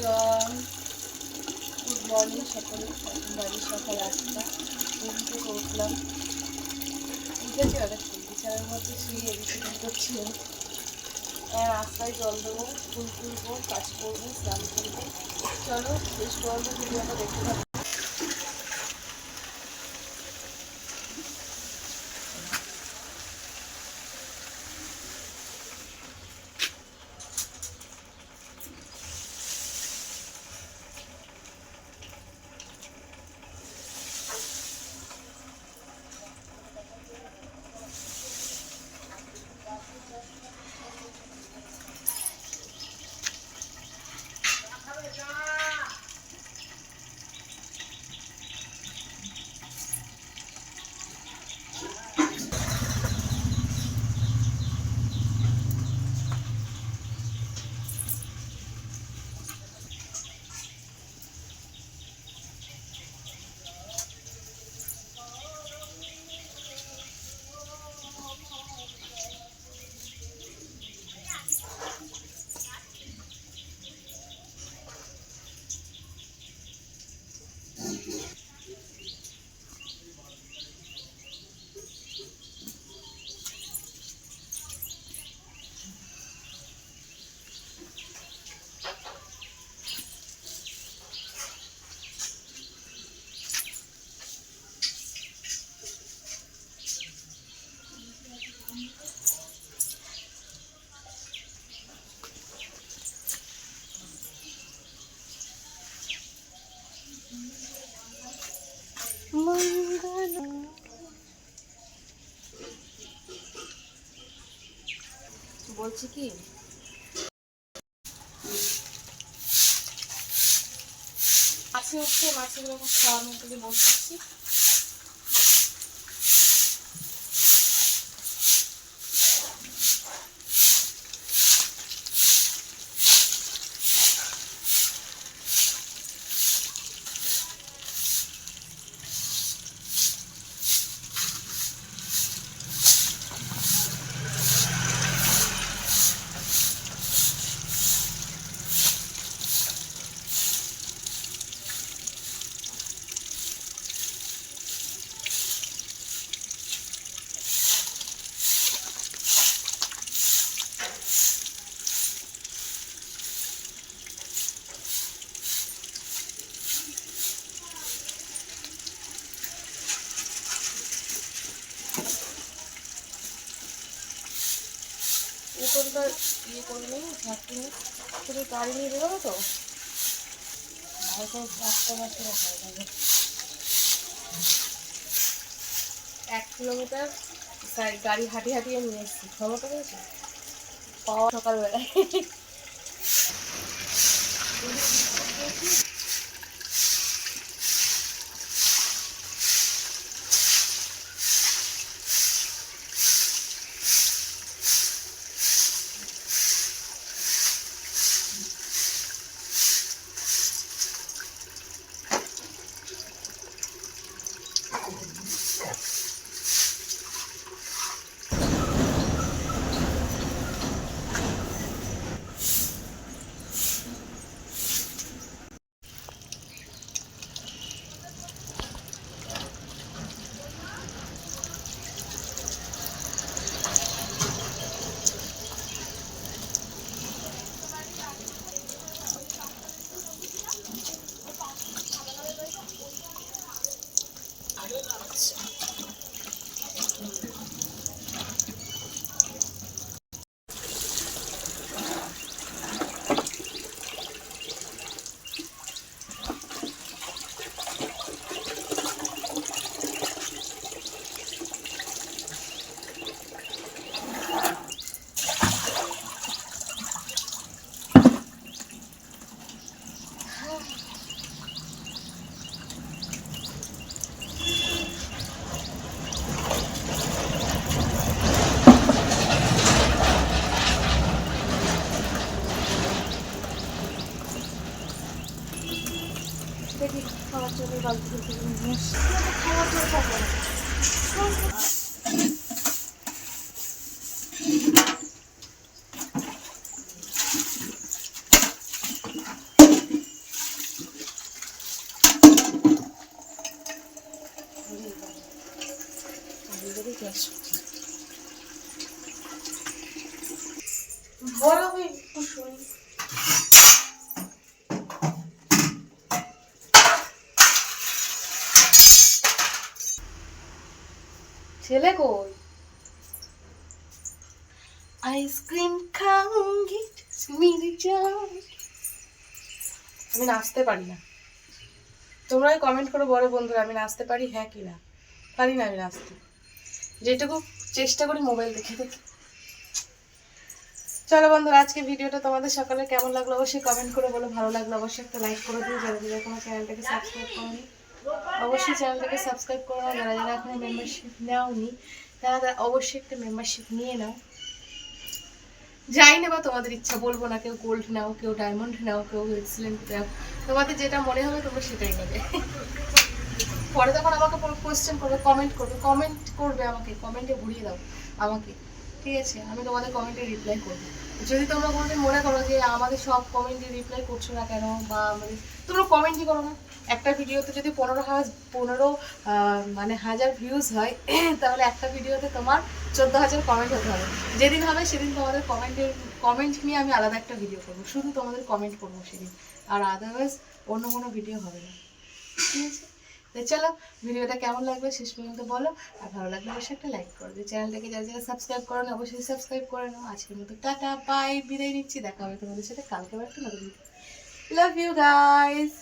Everyone good morning সকলে। এখন বাড়ির সকাল আটটা। ঘুম থেকে উঠলাম। উঠেছি অনেকক্ষণ। বিছানার মধ্যে শুয়ে বিছানা করছি। রাস্তায় জল দেবো, ফুল তুলবো, কাজ করব, স্নান করব। চলো শেষ পর্যন্ত ভিডিওটা দেখতে থাকো বলছি কি? মাছে হচ্ছে বাচ্চাগুলো খাওয়ানো বলে মনে বসেছি ইয়ে করে নিই ঝাঁকি শুধু গাড়ি নিয়ে বেরোবে তো? এক কিলোমিটার গাড়ি- হাঁটিয়ে হাঁটিয়ে নিয়ে এসেছি। খবরটা পেয়েছি পাওয়া সকালবেলায়। Oh, fuck. Bora ver, puxou isso. ছেলে কই? আইসক্রিম মেরি আমি নাচতে পারি না। তোমরাই কমেন্ট করো বড় বন্ধুরা আমি নাচতে পারি? হ্যাঁ কি না? পারি না আমি নাচতে। যেটুকু চেষ্টা করি মোবাইল দেখে দেখি। চলো বন্ধুরা আজকে ভিডিওটা তোমাদের সকালে কেমন লাগল অবশ্যই কমেন্ট করে বলো ভালো লাগল অবশ্যই একটা লাইক করে দিও। যারা যারা তোমার চ্যানেলটাকে সাবস্ক্রাইব করোনি অবশ্যই চ্যানেলটাকে সাবস্ক্রাইব করো না যারা যারা এখনও মেম্বারশিপ নেওনি, তারা তারা অবশ্যই একটা মেম্বারশিপ নিয়ে নাও। যাই বা তোমাদের ইচ্ছা, বলব না কেউ গোল্ড নাও, কেউ ডায়মন্ড নাও, কেউ এক্সিলেন্ট নাও, তোমাদের যেটা মনে হবে তোমরা সেটাই নেবে। পরে যখন আমাকে কোয়েশ্চেন করবে কমেন্ট করবে কমেন্ট করবে আমাকে কমেন্টে ভরিয়ে দাও, আমাকে। ঠিক আছে আমি তোমাদের কমেন্টে রিপ্লাই করব। যদি তোমরা কোনোদিন মনে করো যে আমাদের সব কমেন্টে রিপ্লাই করছ না কেন, বা আমাদের তোমরা কমেন্টই করো না। একটা ভিডিওতে যদি পনেরো হাজার পনেরো মানে হাজার ভিউজ হয়, তাহলে একটা ভিডিওতে তোমার চোদ্দ হাজার কমেন্ট হতে হবে। যেদিন হবে সেদিন তোমাদের কমেন্টের কমেন্ট নিয়ে আমি আলাদা একটা ভিডিও করব। শুধু তোমাদের কমেন্ট করব সেদিন। আর আদারওয়াইজ অন্য কোনো ভিডিও হবে না। ঠিক আছে? তো চলো, ভিডিওটা কেমন লাগবে শেষ পর্যন্ত বলো। আর ভালো লাগলে অবশ্যই একটা লাইক করে। দিও চ্যানেলটাকে যারা যারা সাবস্ক্রাইব করো না, অবশ্যই সাবস্ক্রাইব করে নাও। আজকের মতো টাটা বাই বিদায় নিচ্ছি। দেখা হবে তোমাদের সাথে কালকে একটা নতুন লাভ ইউ গাইস